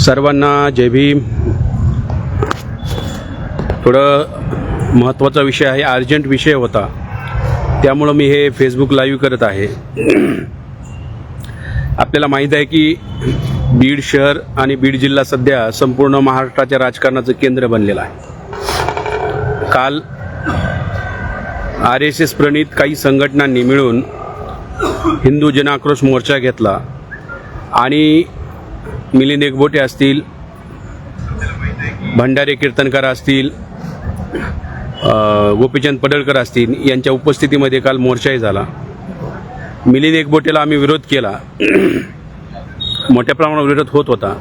सर्वांना जय भीम. थोडं महत्त्वाचा विषय आहे अर्जंट विषय होता. त्यामुळं मी हे फेसबुक लाईव्ह करत आहे. आपल्याला माहीत आहे की बीड शहर आणि बीड जिल्हा सध्या संपूर्ण महाराष्ट्राच्या राजकारणाचं केंद्र बनलेलं आहे. काल आर एस एस प्रणित काही संघटनांनी मिळून हिंदू जनाक्रोश मोर्चा घेतला आणि मिलिंद एकबोटे असतील भंडारे कीर्तनकार असतील गोपीचंद पडळकर असतील यांच्या उपस्थितीमध्ये काल मोर्चाही झाला. मिलिंद एकबोटेला आम्ही विरोध केला. मोठ्या प्रमाणावर विरोध होत होता.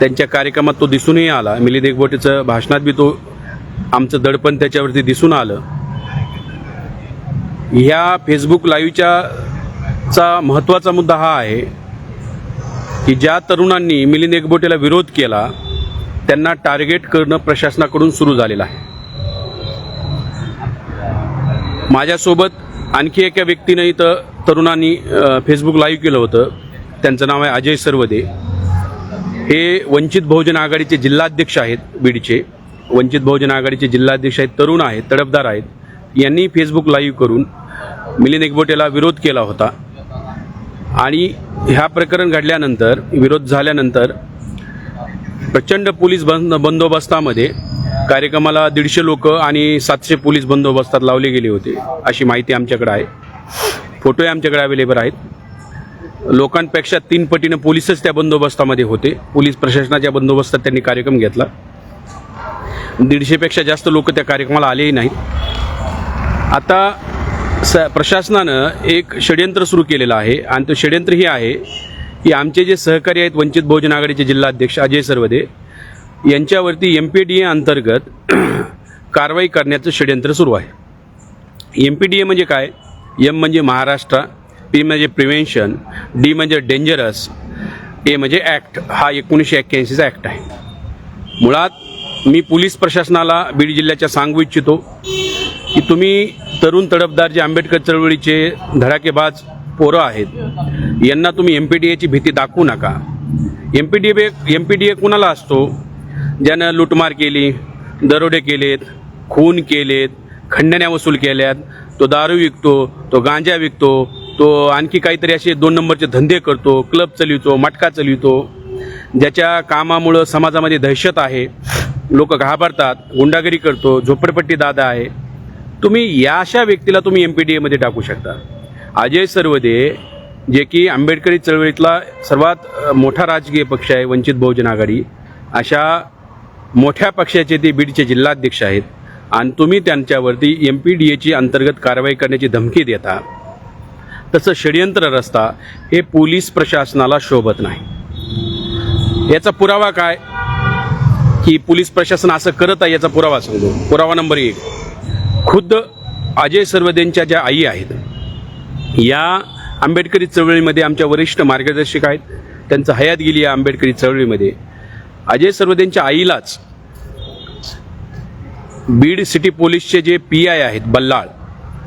त्यांच्या कार्यक्रमात तो दिसूनही आला. मिलिंद एकबोटेचं भाषणात बी तो आमचं दडपण त्याच्यावरती दिसून आलं. ह्या फेसबुक लाईव्हच्या चा महत्त्वाचा मुद्दा हा आहे. की ज्या तरुणांनी मिलिंद एकबोटेला विरोध केला त्यांना टार्गेट करणं प्रशासनाकडून सुरू झालेलं आहे. माझ्यासोबत आणखी एका व्यक्तीनं इथं तरुणांनी फेसबुक लाईव्ह केलं होतं. त्यांचं नाव आहे अजय सर्वदे. हे वंचित बहुजन आघाडीचे जिल्हाध्यक्ष आहेत बीडचे. वंचित बहुजन आघाडीचे जिल्हाध्यक्ष आहेत तरुण आहेत तडफदार आहेत. यांनी फेसबुक लाईव्ह करून मिलिंद एकबोटेला विरोध केला होता. आणि ह्या प्रकरण घडल्यानंतर विरोध झाल्यानंतर प्रचंड पोलीस बंद बंदोबस्तामध्ये कार्यक्रमाला दीडशे लोक आणि सातशे पोलीस बंदोबस्तात लावले गेले होते अशी माहिती आमच्याकडे आहे. फोटोही आमच्याकडे अवेलेबल आहेत. लोकांपेक्षा तीन पटीनं पोलीसच त्या बंदोबस्तामध्ये होते. पोलीस प्रशासनाच्या बंदोबस्तात त्यांनी कार्यक्रम घेतला. दीडशेपेक्षा जास्त लोक त्या कार्यक्रमाला आलेही नाहीत. आता स प्रशासनानं एक षडयंत्र सुरू केलेलं आहे आणि तो षडयंत्र हे आहे की आमचे जे सहकारी आहेत वंचित बहुजन आघाडीचे जिल्हाध्यक्ष अजय सरवदे यांच्यावरती एम पी डी ए अंतर्गत कारवाई करण्याचं षडयंत्र सुरू आहे. एम पी डी ए म्हणजे काय? एम म्हणजे महाराष्ट्र पी म्हणजे प्रिव्हेन्शन डी म्हणजे डेंजरस ए म्हणजे ॲक्ट हा एकोणीसशे एक्क्याऐंशीचा ॲक्ट आहे. मुळात मी पोलीस प्रशासनाला बीड जिल्ह्याच्या सांगू इच्छितो की तुम्ही तरुण तडफदार जे आंबेडकर चळवळीचे धडाकेबाज पोरं आहेत यांना तुम्ही एम पी डी एची भीती दाखवू नका. M P D A M P D A कुणाला असतो? ज्यानं लूटमार केली दरोडे केलेत खून केलेत खंडण्या वसूल केल्यात तो दारू विकतो तो गांजा विकतो तो आणखी काहीतरी असे दोन नंबरचे धंदे करतो क्लब चालवितो मटका चालवितो ज्याच्या कामामुळं समाजामध्ये दहशत आहे लोक घाबरतात गुंडागिरी करतो झोपडपट्टी दादा आहे तुम्ही या अशा व्यक्तीला तुम्ही एम पी डी एमध्ये टाकू शकता. अजय सर्वदे जे की आंबेडकरी चळवळीतला सर्वात मोठा राजकीय पक्ष आहे वंचित बहुजन आघाडी अशा मोठ्या पक्षाचे ते बीडचे जिल्हाध्यक्ष आहेत. आणि तुम्ही त्यांच्यावरती एम पी डी एची अंतर्गत कारवाई करण्याची धमकी देता. तसं षडयंत्र रस्ता हे पोलीस प्रशासनाला शोभत नाही. याचा पुरावा काय? की पोलीस प्रशासन असं करत आहे याचा पुरावा सांगतो. पुरावा नंबर एक. खुद्द अजय सर्वदेंच्या ज्या आई आहेत या आंबेडकरी चळवळीमध्ये आमच्या वरिष्ठ मार्गदर्शक आहेत. त्यांचं हयात गेली या आंबेडकरी चळवळीमध्ये. अजय सर्वदेंच्या आईलाच बीड सिटी पोलीसचे जे पी आय आहेत बल्लाळ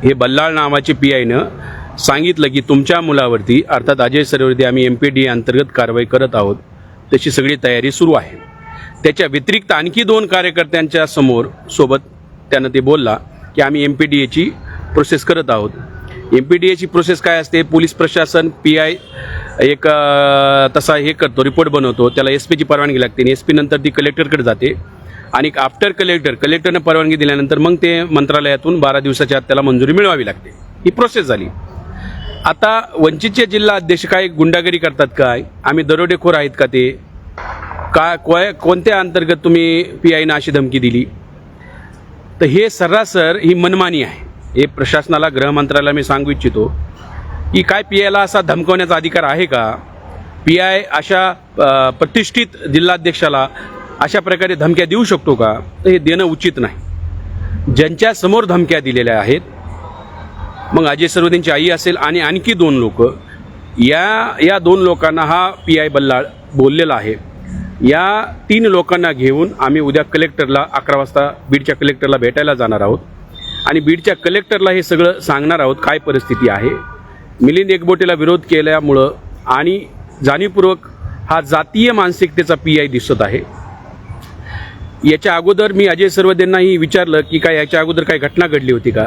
हे बल्लाळ नावाचे पी आयनं सांगितलं की तुमच्या मुलावरती अर्थात अजय सरवरती आम्ही एम पी डी अंतर्गत कारवाई करत आहोत. तशी सगळी तयारी सुरू आहे. त्याच्या व्यतिरिक्त आणखी दोन कार्यकर्त्यांच्या समोर सोबत त्यानं ते बोलला की आम्ही एम पी डी एची प्रोसेस करत आहोत. एम पी डी एची प्रोसेस काय असते? पोलीस प्रशासन पी आय एक तसा हे करतो रिपोर्ट बनवतो. त्याला एस पीची परवानगी लागते एस पी नंतर ती कलेक्टरकडे जाते. आणि आफ्टर कलेक्टर कलेक्टरनं परवानगी दिल्यानंतर मग ते मंत्रालयातून बारा दिवसाच्या आत त्याला मंजुरी मिळवावी लागते. ही प्रोसेस झाली. आता वंचितचे जिल्हा अध्यक्ष काय गुंडागिरी करतात काय? आम्ही दरोडेखोर आहेत का ते? का कोय कोणत्या अंतर्गत तुम्ही पी आयनं अशी धमकी दिली? तर हे सर्रासर ही मनमानी आहे. हे प्रशासनाला गृहमंत्र्याला मी सांगू इच्छितो की काय पी आयला असा धमकवण्याचा अधिकार आहे का? पी आय अशा प्रतिष्ठित जिल्हाध्यक्षाला अशा प्रकारे धमक्या देऊ शकतो का? तर हे देणं उचित नाही. ज्यांच्या समोर धमक्या दिलेल्या आहेत मग अजय सरवदेंची आई असेल आणि आणखी दोन लोक या या दोन लोकांना हा पी आय बल्लाळ बोललेला आहे. या तीन लोकांना घेऊन आम्ही उद्या कलेक्टरला अकरा वाजता बीडच्या कलेक्टरला भेटायला जाणार आहोत. आणि बीडच्या कलेक्टरला हे सगळं सांगणार आहोत काय परिस्थिती आहे. मिलिंद एकबोटेला विरोध केल्यामुळं आणि जाणीवपूर्वक हा जातीय मानसिकतेचा पी आय दिसत आहे. याच्या अगोदर मी अजय सर्वदेंनाही विचारलं की काय याच्या अगोदर काय घटना घडली होती का?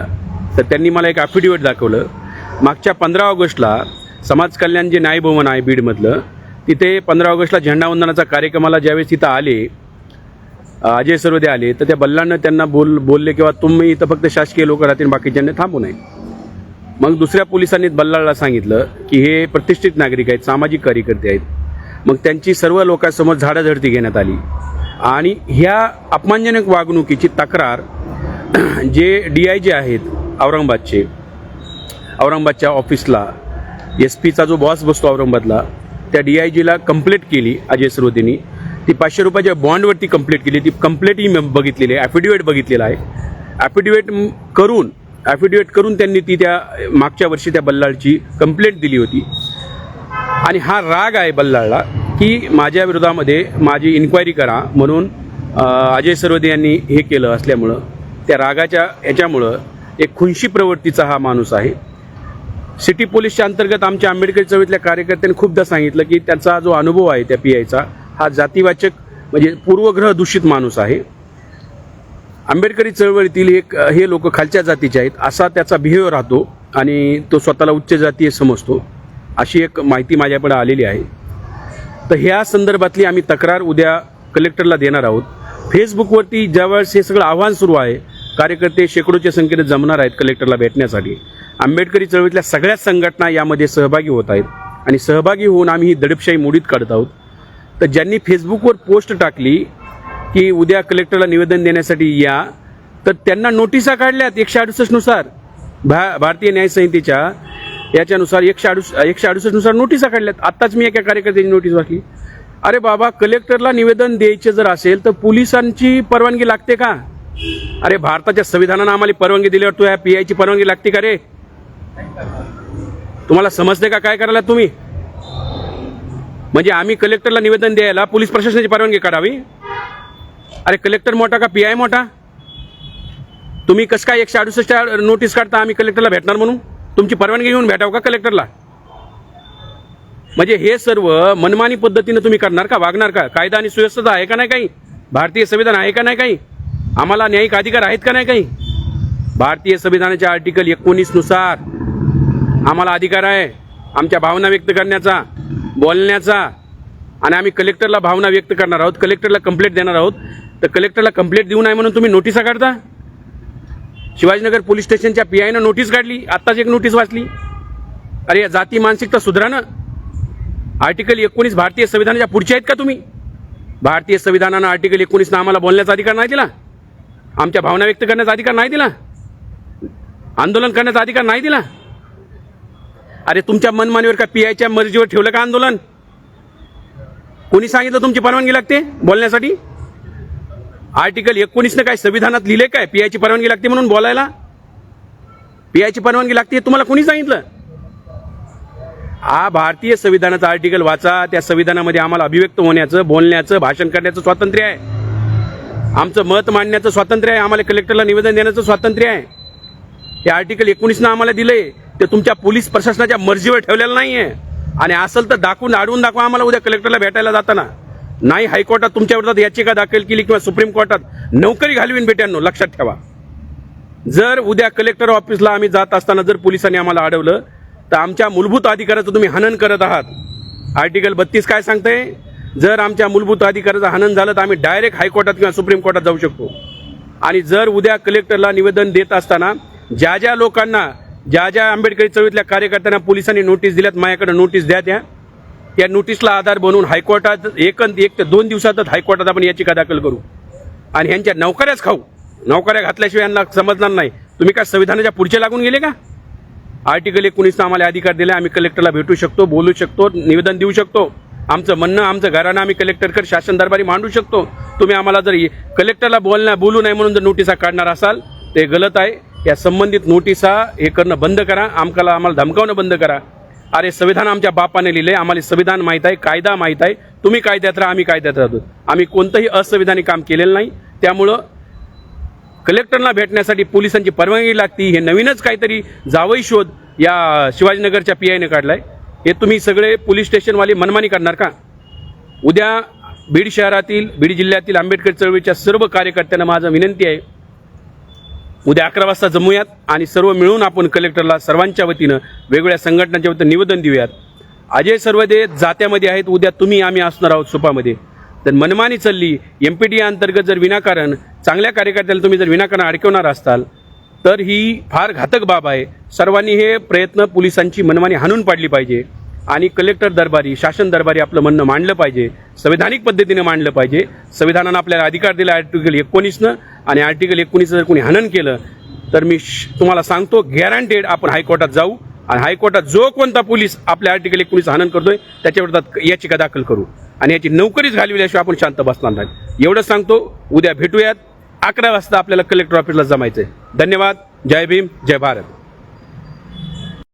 तर त्यांनी मला एक ॲफिडेविट दाखवलं. मागच्या पंधरा ऑगस्टला समाज कल्याण जे न्यायभवन आहे बीडमधलं तिथे पंधरा ऑगस्टला झेंडावंदनाचा कार्यक्रमाला ज्यावेळेस तिथं आले अजय सर्वदे आले तर त्या बल्लांना त्यांना बोल बोलले किंवा तुम्ही इथं फक्त शासकीय लोक राहतील बाकीच्यांनी थांबू नये. मग दुसऱ्या पोलिसांनी बल्लाळला सांगितलं की हे प्रतिष्ठित नागरिक आहेत सामाजिक कार्यकर्ते आहेत. मग त्यांची सर्व लोकांसमोर झाडाझडती घेण्यात आली. आणि ह्या अपमानजनक वागणुकीची तक्रार जे डी आय जे आहेत औरंगाबादचे औरंगाबादच्या ऑफिसला एस पीचा जो बॉस बसतो औरंगाबादला त्या डी आय जीला कंप्लेंट केली अजय सरोदेनी. ती पाचशे रुपयाच्या बॉन्डवरती कंप्लेंट केली. ती कंप्लेंटही मी बघितलेली आहे. ॲफिडेविट बघितलेला आहे. ॲफिडेविट करून ॲफिडेविट करून त्यांनी ती त्या मागच्या वर्षी त्या बल्लाळची कंप्लेंट दिली होती. आणि हा राग आहे बल्लाळला की माझ्या विरोधामध्ये माझी इन्क्वायरी करा म्हणून अजय सरोदे यांनी हे केलं असल्यामुळं त्या रागाच्या याच्यामुळं एक खुनशी प्रवृत्तीचा हा माणूस आहे. सिटी पोलीसच्या अंतर्गत आमच्या आंबेडकर चळवळीतल्या कार्यकर्त्यांनी खूपदा सांगितलं की त्याचा जो अनुभव आहे त्या पी आयचा हा जातीवाचक म्हणजे पूर्वग्रह दूषित माणूस आहे. आंबेडकरी चळवळीतील एक हे लोक खालच्या जातीचे आहेत असा त्याचा बिहेवियर राहतो आणि तो स्वतःला उच्च जातीय समजतो अशी एक माहिती माझ्याकडे आलेली आहे. तर ह्या संदर्भातली आम्ही तक्रार उद्या कलेक्टरला देणार आहोत. फेसबुकवरती ज्यावेळेस हे सगळं आव्हान सुरू आहे कार्यकर्ते शेकडोच्या संख्येने जमणार आहेत कलेक्टरला भेटण्यासाठी. आंबेडकरी चळवळीतल्या सगळ्याच संघटना यामध्ये सहभागी होत आहेत. आणि सहभागी होऊन आम्ही ही दडपशाही मोडीत काढत आहोत. तर ज्यांनी फेसबुकवर पोस्ट टाकली की उद्या कलेक्टरला निवेदन देण्यासाठी या तर त्यांना नोटिसा काढल्यात एकशे अडुसष्टनुसार भा भारतीय न्यायसंहितेच्या याच्यानुसार एकशे अडुस एकशे अडुसष्टनुसार नोटिसा काढल्यात. आत्ताच मी एका कार्यकर्त्याची नोटीस वाचली. अरे बाबा कलेक्टरला निवेदन द्यायचे जर असेल तर पोलिसांची परवानगी लागते का? अरे भारताच्या संविधानानं आम्हाला परवानगी दिल्यावर तू या पी आयची परवानगी लागते का रे? तुम्हाला समजते का काय करायला तुम्ही? म्हणजे आम्ही कलेक्टरला निवेदन द्यायला पोलीस प्रशासनाची परवानगी काढावी? अरे कलेक्टर मोठा का पी आय मोठा? तुम्ही कसं काय एकशे अडुसष्ट नोटीस काढता आम्ही कलेक्टरला भेटणार म्हणून? तुमची परवानगी घेऊन भेटावं का कलेक्टरला म्हणजे हे सर्व मनमानी पद्धतीनं तुम्ही करणार का वागणार का? कायदा आणि सुव्यवस्था आहे का नाही काही? भारतीय संविधान आहे का नाही काही? आम्हाला न्यायिक अधिकार आहेत का नाही काही? भारतीय संविधानाच्या आर्टिकल एकोणीसनुसार आम्हाला अधिकार आहे. आमच्या भावना व्यक्त करण्याचा बोलण्याचा आणि आम्ही कलेक्टरला भावना व्यक्त करणार आहोत. कलेक्टरला कंप्लेंट देणार आहोत. तर कलेक्टरला कंप्लेंट देऊ नये म्हणून तुम्ही नोटिसा काढता. शिवाजीनगर पोलीस स्टेशनच्या पी आयनं नोटीस काढली. आत्ताच एक नोटीस वाचली. अरे या जाती मानसिकता सुधरा ना आर्टिकल एकोणीस भारतीय संविधानाच्या पुढचे आहेत का तुम्ही? भारतीय संविधानानं आर्टिकल एकोणीसनं आम्हाला बोलण्याचा अधिकार नाही दिला. आमच्या भावना व्यक्त करण्याचा अधिकार नाही दिला. आंदोलन करण्याचा अधिकार नाही दिला? अरे तुमच्या मनमानीवर का पी आयच्या मर्जीवर ठेवलं का आंदोलन? कोणी सांगितलं तुमची परवानगी लागते बोलण्यासाठी? आर्टिकल एकोणीसनं काय संविधानात लिहिले काय? पी आयची परवानगी लागते म्हणून बोलायला? पी आयची परवानगी लागते तुम्हाला कोणी सांगितलं? हा भारतीय संविधानाचा आर्टिकल वाचा त्या संविधानामध्ये आम्हाला अभिव्यक्त होण्याचं बोलण्याचं भाषण करण्याचं स्वातंत्र्य आहे. आमचं मत मांडण्याचं स्वातंत्र्य आहे आम्हाला कलेक्टरला निवेदन देण्याचं स्वातंत्र्य आहे. हे आर्टिकल एकोणीसनं आम्हाला दिलंय. ते तुमच्या पोलीस प्रशासनाच्या मर्जीवर ठेवलेलं नाहीये. आणि असेल तर दाखवून अडवून दाखवा आम्हाला उद्या कलेक्टरला भेटायला जाताना. नाही हायकोर्टात तुमच्या विरोधात याचिका दाखल केली किंवा सुप्रीम कोर्टात नोकरी घालवीन बेट्यांनो लक्षात ठेवा. जर उद्या कलेक्टर ऑफिसला आम्ही जात असताना जर पोलिसांनी आम्हाला अडवलं तर आमच्या मूलभूत अधिकाराचं तुम्ही हनन करत आहात. आर्टिकल बत्तीस काय सांगतंय? जर आमच्या मूलभूत अधिकाराचं हनन झालं तर आम्ही डायरेक्ट हायकोर्टात किंवा सुप्रीम कोर्टात जाऊ शकतो. आणि जर उद्या कलेक्टरला निवेदन देत असताना ज्या ज्या लोकांना ज्या ज्या आंबेडकरी चळवळीतल्या कार्यकर्त्यांना पोलिसांनी नोटीस दिल्यात माझ्याकडे नोटीस द्या त्या. या नोटीसला आधार बनवून हायकोर्टात एक एक ते दोन दिवसातच हायकोर्टात आपण याचिका दाखल करू. आणि ह्यांच्या नौकऱ्याच खाऊ. नौकऱ्या घातल्याशिवाय यांना समजणार नाही. तुम्ही काय संविधानाच्या पुढचे लागून गेले का? आर्टिकल एकोणीसनं आम्हाला अधिकार दिला आम्ही कलेक्टरला भेटू शकतो बोलू शकतो निवेदन देऊ शकतो. आमचं म्हणणं आमचं घरानं आम्ही कलेक्टरकडे शासन दरबारी मांडू शकतो. तुम्ही आम्हाला जर कलेक्टरला बोलण्या बोलू नये म्हणून जर नोटिसा काढणार असाल ते गलत आहे. या संबंधित नोटिसा हे करणं बंद करा. आमकाला आम्हाला धमकावणं बंद करा. अरे संविधान आमच्या बापाने लिहिलंय. आम्हाला संविधान माहीत आहे कायदा माहीत आहे. तुम्ही कायद्यात राहा आम्ही कायद्यात राहतो. आम्ही कोणतंही असंविधानिक काम केलेलं नाही. त्यामुळं कलेक्टरला भेटण्यासाठी पोलिसांची परवानगी लागती. हे नवीनच काहीतरी जावई शोध या शिवाजीनगरच्या पी आयने काढलाय. हे तुम्ही सगळे पोलीस स्टेशनवाले मनमानी करणार का? उद्या बीड शहरातील बीड जिल्ह्यातील आंबेडकर चळवळीच्या सर्व कार्यकर्त्यांना माझं विनंती आहे उद्या अकरा वाजता जमूयात आणि सर्व मिळून आपण कलेक्टरला सर्वांच्या वतीनं वेगवेगळ्या संघटनांच्या वतीनं निवेदन देऊयात. अजय सर्वदे जात्यामध्ये आहेत उद्या तुम्ही आम्ही असणार आहोत सुपामध्ये. तर मनमानी चालली एम पी टी अंतर्गत जर विनाकारण चांगल्या कार्यकर्त्याला तुम्ही जर विनाकारण अडकवणार असाल तर ही फार घातक बाब आहे. सर्वांनी हे प्रयत्न पोलिसांची मनमानी हाणून पाडली पाहिजे. आणि कलेक्टर दरबारी शासन दरबारी आपलं म्हणणं मांडलं पाहिजे. संवैधानिक पद्धतीनं मांडलं पाहिजे. संविधानानं आपल्याला अधिकार दिला आर्टिकल एकोणीसनं. आणि आर्टिकल एकोणीसचं जर कोणी हनन केलं तर मी श- तुम्हाला सांगतो गॅरंटेड आपण हायकोर्टात जाऊ आणि हायकोर्टात जो कोणता पोलीस आपल्या आर्टिकल एकोणीस हनन करतोय त्याच्याविरोधात याचिका दाखल करू. आणि याची नोकरीच घालविल्याशिवाय आपण शांत बसणार नाही. एवढं सांगतो उद्या भेटूयात. अकरा वाजता आपल्याला कलेक्टर ऑफिसला जमायचंय. धन्यवाद. जय भीम. जय भारत.